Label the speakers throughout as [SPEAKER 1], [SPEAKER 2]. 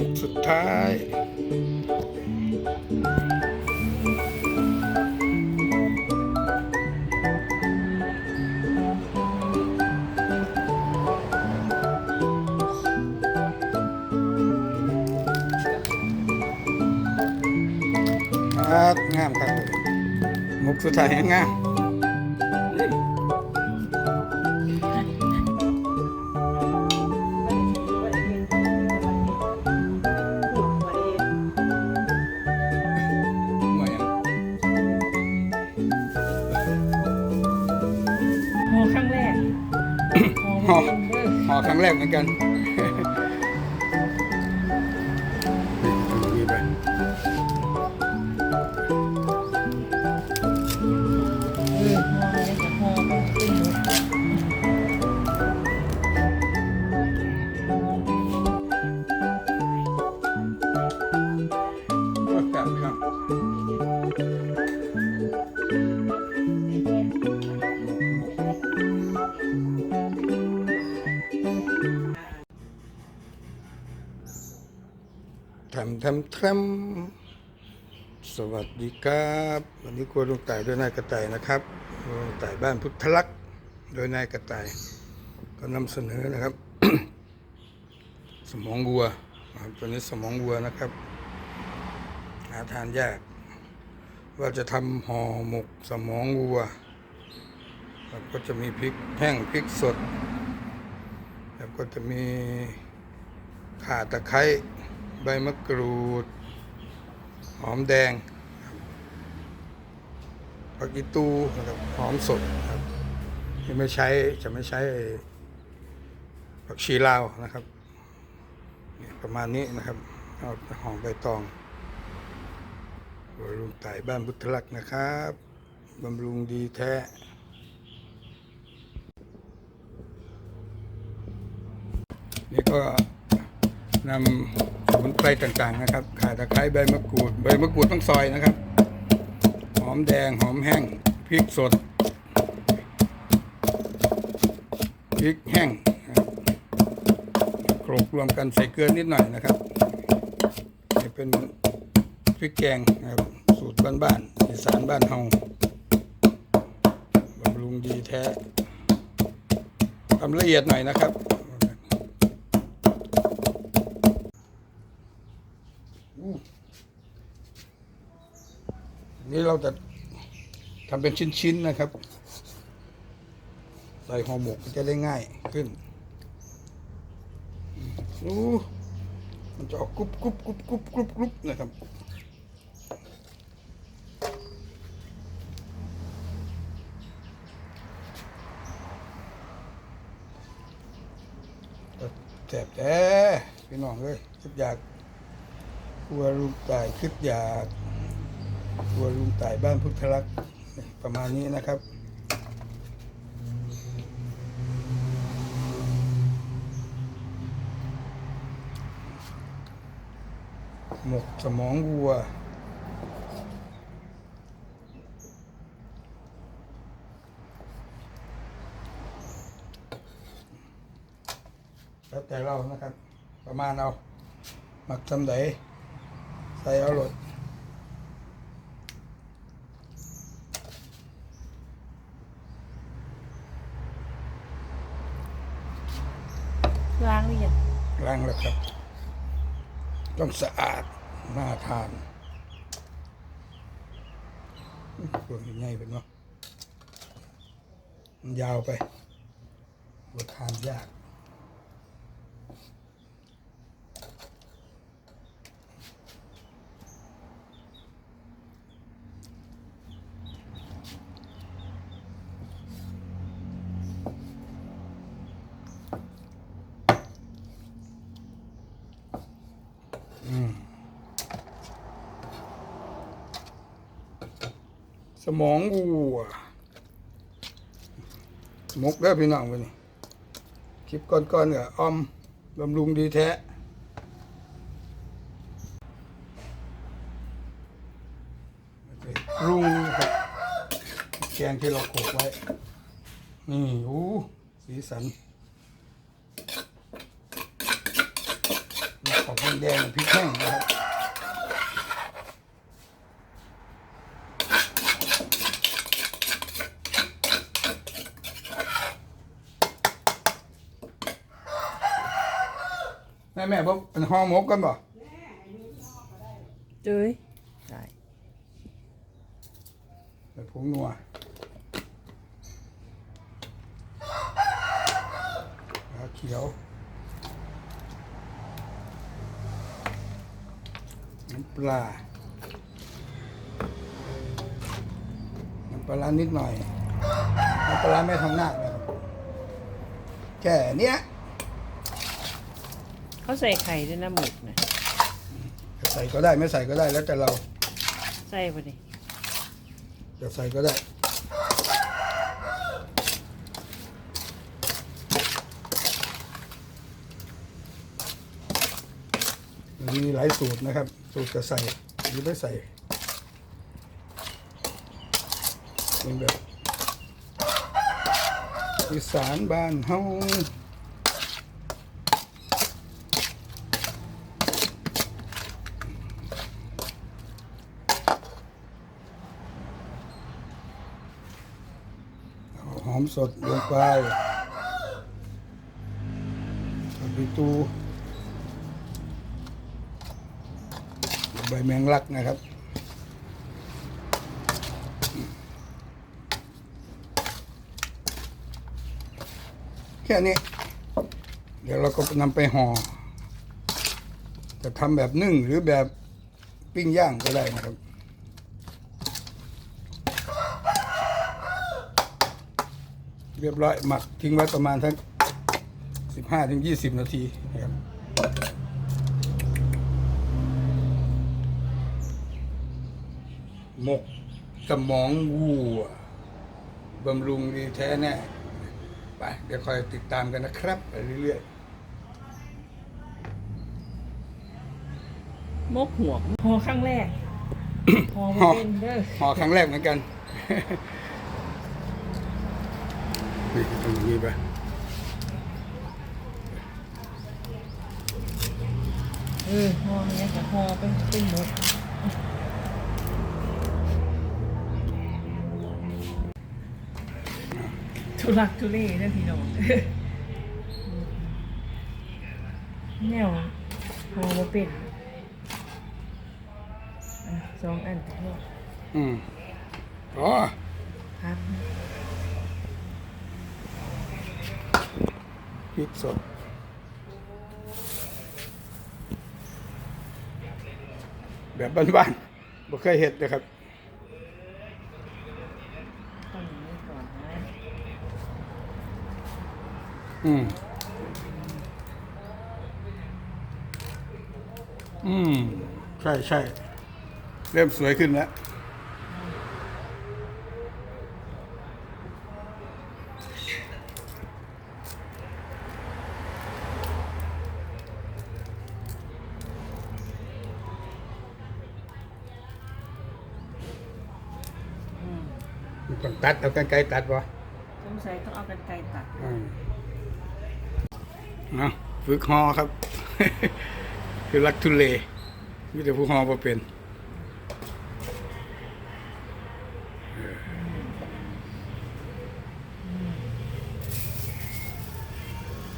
[SPEAKER 1] มุกสุดท้าย งามครับมุกสุดท้ายงาม ห่
[SPEAKER 2] อ
[SPEAKER 1] ห่อครั้งแรกเหมือนกัน ทำทำทำสวัสดีครับวันนี้ครัวลุงต่ายด้วยนายกระต่ายนะครับลุงต่ายบ้านพุทธลักษ์โดยนายกระต่าย ก็นำเสนอนะครับ สมองวัวครับตัวนี้สมองวัวนะครับ หาทานยาก ว่าจะทำห่อหมกสมองวัวแล้วก็จะมีพริกแห้งพริกสด แล้วก็จะมีข่าตะไคร้ ใบมะกรูด หอมแดงผักอีตูนะครับหอมสดครับไม่ใช้จะไม่ใช้ผักชีลาวนะครับ ประมาณนี้นะครับเอาหอมใบตองบำรุงไต่บ้านพุทธลักษณ์นะครับบำรุงดีแท้นี่ก็นำ มุนไพรต่างๆนะครับข่าตะไคร้ใบมะกรูด ใบมะกรูดต้องซอยนะครับ หอมแดงหอมแห้งพริกสดพริกแห้งครบโขลกรวมกันใส่เกลือนิดหน่อยนะครับนี่เป็นพริกแกงนะครับสูตรบ้านๆอีสานบ้านเฮาบำรุงดีแท้ทำละเอียดหน่อยนะครับอู้นี่ เราจะทำเป็นชิ้นๆนะครับ ใส่ห่อหมกก็จะได้ง่ายขึ้นอู้มันจะออกกรุบกรุบกรุบกรุบกรุบกรุบนะครับแสบแต่พี่น้องเลยคิดอยากกลัวลุงตายคิดอยาก กลัวลุงตายบ้านพุทธลักษณ์ประมาณนี้นะครับ หมกสมองวัวแล้วแต่เรานะครับ ประมาณเอาหมักทำไดใส่เอาหลด
[SPEAKER 2] ล้างเรียน
[SPEAKER 1] ล้งแล้วครับ ต้องสะอาดน่าทานตัวรง่ายเป็นเนาะมันยาวไปบททานยาก มองวัวมกได้พี่น้องไปนี่คลิปก่อนๆก็อ้อมบำรุงดีแท้รุงครับแกงที่เราโขลกไว้ นี่โอ้สีสันขอบแดงพริกแห้งนะครับ แม่แม่ผมเป็นห่อหมกกันบ่
[SPEAKER 2] เจ้ยได้
[SPEAKER 1] ใส่ผงนัวปลาเขียวน้ำปลาน้ำปลาร้านิดหน่อยน้ำปลาร้าไม่ทำหน้าคนะครับแค่เนี้ย
[SPEAKER 2] เขาใส่ไข่ด้วยนะหมึกนะ
[SPEAKER 1] จะใส่ก็ได้ไม่ใส่ก็ได้แล้วแต่เรา
[SPEAKER 2] ใส่ปะดิ
[SPEAKER 1] จะใส่ก็ได้มีหลายสูตรนะครับ สูตรจะใส่หรือไม่ใส่เป็นแบบอีสานบ้านเฮาเอาหอม สดลงไปผักอีตูใบแมงลักนะครับแค่นี้ เดี๋ยวเราก็นำไปห่อ จะทำแบบนึ่งหรือแบบปิ้งย่างก็ได้นะครับ เรียบร้อยหมักทิ้งไว้ประมาณทั้งสิบห้าถึงยี่สิบนาทีนะครับหมกสมองวัวบำรุงดีแท้แน่ไปเดี๋ยวคอยติดตามกันนะครับไปเรื่อย
[SPEAKER 2] มกหัวกหอครั้งแรกหอมาเป็นเด้อ
[SPEAKER 1] ๆห่อครั้งแรกเหมือนกัน นี่ตรงนี้ไป
[SPEAKER 2] เออหอเนี้ยจะหอเป็นเป็นหมดทุลักทุเลเด้อพี่น้องแนวหอมาเป็นอะสองอันพอ
[SPEAKER 1] อืมอ๋อ
[SPEAKER 2] พักนะ
[SPEAKER 1] พ ริกสด แบบบ้านๆบ่เคยเห็ดเลยครับอืม อืม ใช่ใช่ เริ่มสวยขึ้นแล้ว ต้องตัดเอากันไกลตัดวะ
[SPEAKER 2] สงสัยต้องเอากันไกรตัด
[SPEAKER 1] อืมเอาฝึกฮอครับ คือรักทุเลมีแต่ผู้ฮอมาเป็น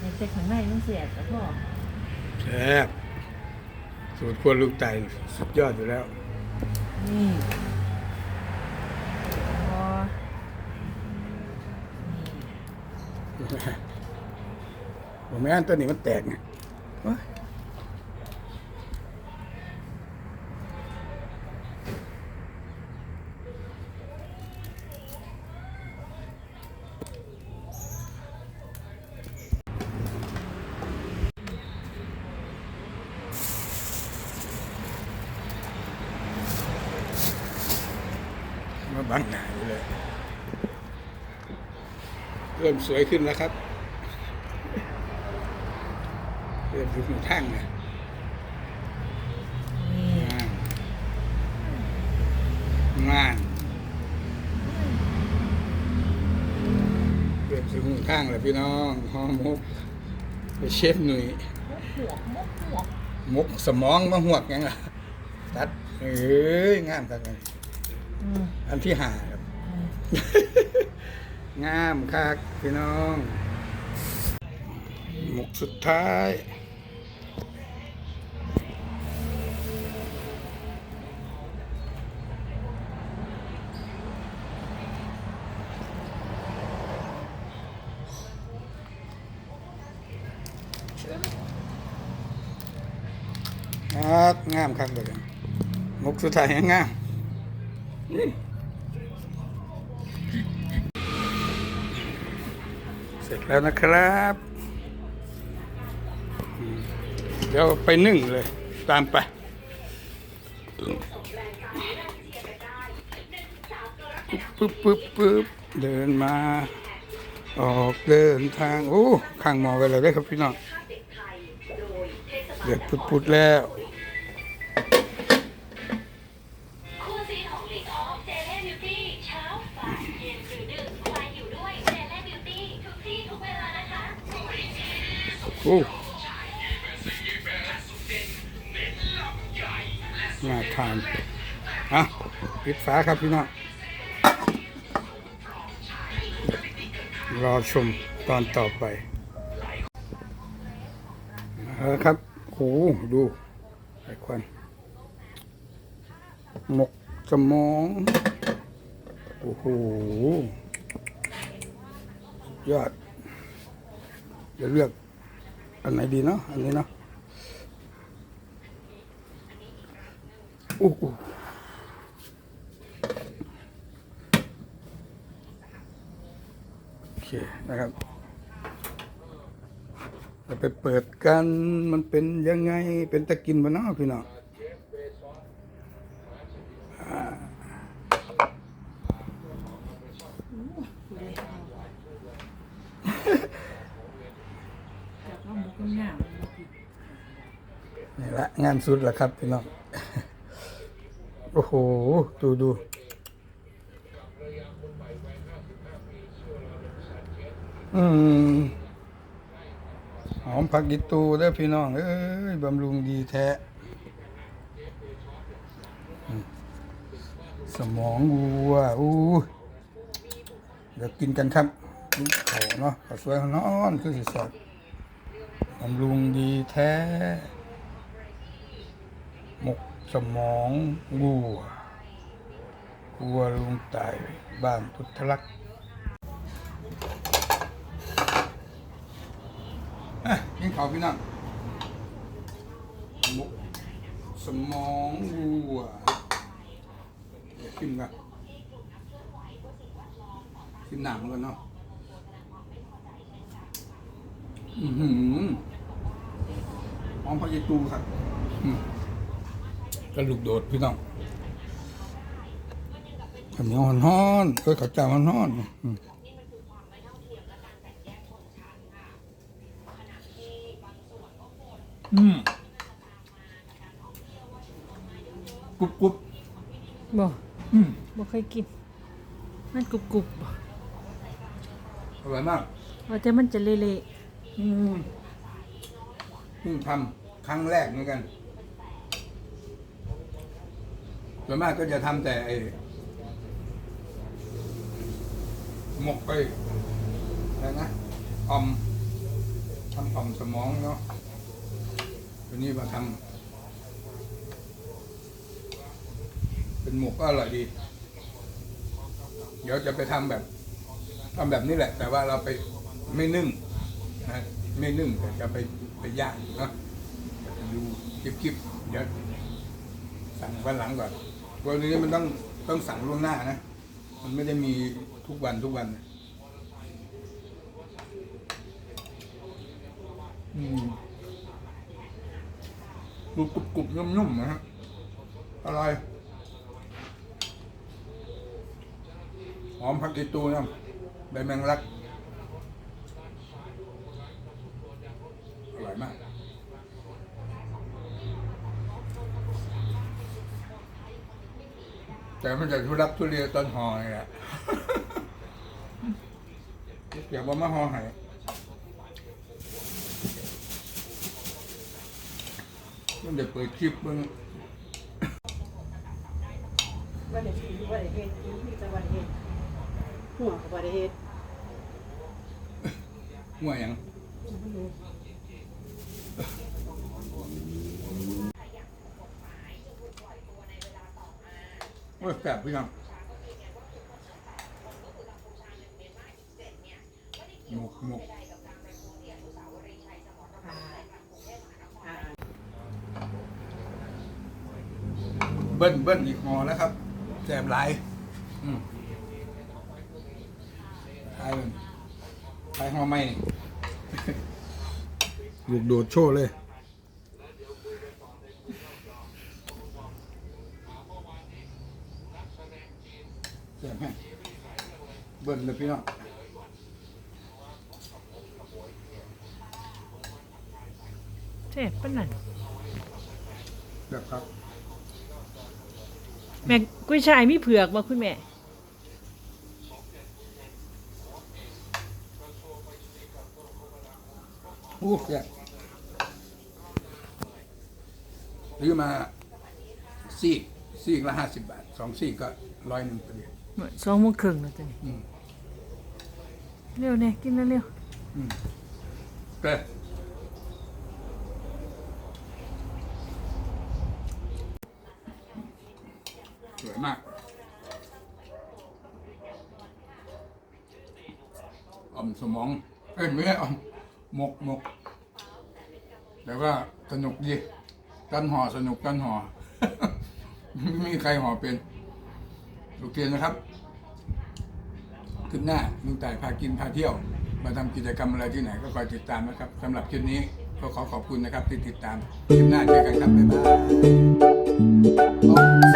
[SPEAKER 2] ในเซ็กข้างในมันเสียแต่พ่อ
[SPEAKER 1] แซ่บสูตรครัวลูกไตสุดยอดอยู่แล้ว
[SPEAKER 2] นี่พอนี่
[SPEAKER 1] ผ มไม่อันตัวนี้มันแตกไงมาบังหน้าเลย เริ่มสวยขึ้นแล้วครับ เริ่มถึงทางนะงานงานเริ่มถึงทางแล้วพี่น้องห้อมมกไปเชฟหนุ่ย
[SPEAKER 2] มกหัวกมกหัวก
[SPEAKER 1] สมองมาหวกยังล่ะตัดเอ้ยงามครับ
[SPEAKER 2] อืม
[SPEAKER 1] อันที่หาครับ งามคักพี่น้องหมกสุดท้ายามครับเลยหมกสุดท้ายงามเสร็จแล้วนะครับ เดี๋ยวไปนึ่งเลย ตามไปปึ๊บปึ๊บปึ๊บเดินมา ออกเดินทาง โอ้ ข้างหมอไปเลยได้ครับพี่น้องเดือดปุดๆแล้ว
[SPEAKER 3] อ้น่า
[SPEAKER 1] ทานอะปิดฝาครับพี่น้องรอชมตอนต่อไปเอาละครับโอ้ดูไอ้ควันหมกสมอง โอ้โหสุดยอดจะเลือก อันไหนดีเนาะอันนี้เนาะอู้หูโอเคนะครับเราไปเปิดกันมันเป็นยังไงเป็นตะกินบ้านาะพี่น้องอ่า
[SPEAKER 2] จากว่าหมูก็งาม
[SPEAKER 1] นี่ละงาน สุดแล้วครับพี่น้อง โอ้โห ดูดูอืมหอมผักกิตูเด้อพี่น้อง เอ้ย บำรุงดีแท้ สมองวัวอู้เดี๋ยวกินกันครับเขาเนาะข้าสวยข้าวนอน คือสิสอดบำรุงดีแท้ หมกสมองวัววัวลุงตายบ้านพุทธลักษณ์กินข้าวพี่น้องหมกสมองวัวเดี๋ยวกินกันกินหนังกันเนาะอือหือหอมพะยตูครับ กระลูกโดดพี่น้องข้าวเหนียวฮ้อนๆเอ้ยข้าวเจ้าฮ้อนๆอืมอืมกรุบกรุบ
[SPEAKER 2] บ่
[SPEAKER 1] อืม
[SPEAKER 2] บ่เคยกิน มันกรุบกรุบบ่
[SPEAKER 1] อร่อยมาก
[SPEAKER 2] ว่าแต่มันจะเละ
[SPEAKER 1] อืมเพิ่งทำครั้งแรกเหมือนกัน ส่วนมากก็จะทำแต่ไอ้หมกไปอะไรนะออมทำออมสมองเนาะทีนี้มาทำเป็นหมกก็อร่อยดี เดี๋ยวจะไปทำแบบทำแบบนี้แหละ แต่ว่าเราไปไม่นึ่งนะไม่นึ่งแต่จะไปไปย่างเนาะดูคลิปๆเดี๋ยวสั่งวันหลังก่อน วันนี้มันต้องต้องสั่งล่วงหน้านะ มันไม่ได้มีทุกวันทุกวันนะอืมดูกรุบกรุบๆนุ่มๆนะฮะอร่อยหอมผักอีตูนะใบแมงลักอร่อยมาก แต่มันจะทุรักทุเรียตอนห่อนี่แหละอยากว่ามาห่อให้มันจะเปิดคลิปมึง
[SPEAKER 2] วันเด็กที่วันเด็กเฮ็ดที่จะวันเฮ็ดหัวกับวันเฮ็ด
[SPEAKER 1] หัวหยัง โอ้ยแสบพี่น้องหมกหมก
[SPEAKER 2] อ่า
[SPEAKER 1] เบิ้ลเบิ้ลอีกหอแล้วครับแสบหลายอืมทายมันทายหอไม่นี่ลูกโดดโชว์เลย แสบแห้ง เบิ้ลเลยพี่น้อง
[SPEAKER 2] เจ็บปะนั่น
[SPEAKER 1] แบบครับ
[SPEAKER 2] แม่กุ้ยช่ายมีเผือกบ่คุณแม่
[SPEAKER 1] อู้แสบซื้อมาซีกซีกละห้าสิบบาทสองซีกก็ร้อยหนึ่งพอดี
[SPEAKER 2] สองโมงครึ่งแล้วตัวนี้
[SPEAKER 1] อืม
[SPEAKER 2] เร็วเนี่ยกินแล้วเร็ว
[SPEAKER 1] อืมแต่สวยมากอมสมอง เอ้ยไม่ใช่อมหมกหมกแต่ว่าสนุกดีกันห่อสนุกกันห่อ ไม่มีใครห่อเป็น โอเคนะครับ ขึ้นหน้าลุงต่ายพากินพาเที่ยว มาทำกิจกรรมอะไรที่ไหนก็คอยติดตามนะครับสำหรับคลิปนี้ก็ขอขอบคุณนะครับที่ติดตามคลิปหน้าเจอกันครับบ๊ายบายเอาสมองเอ้ย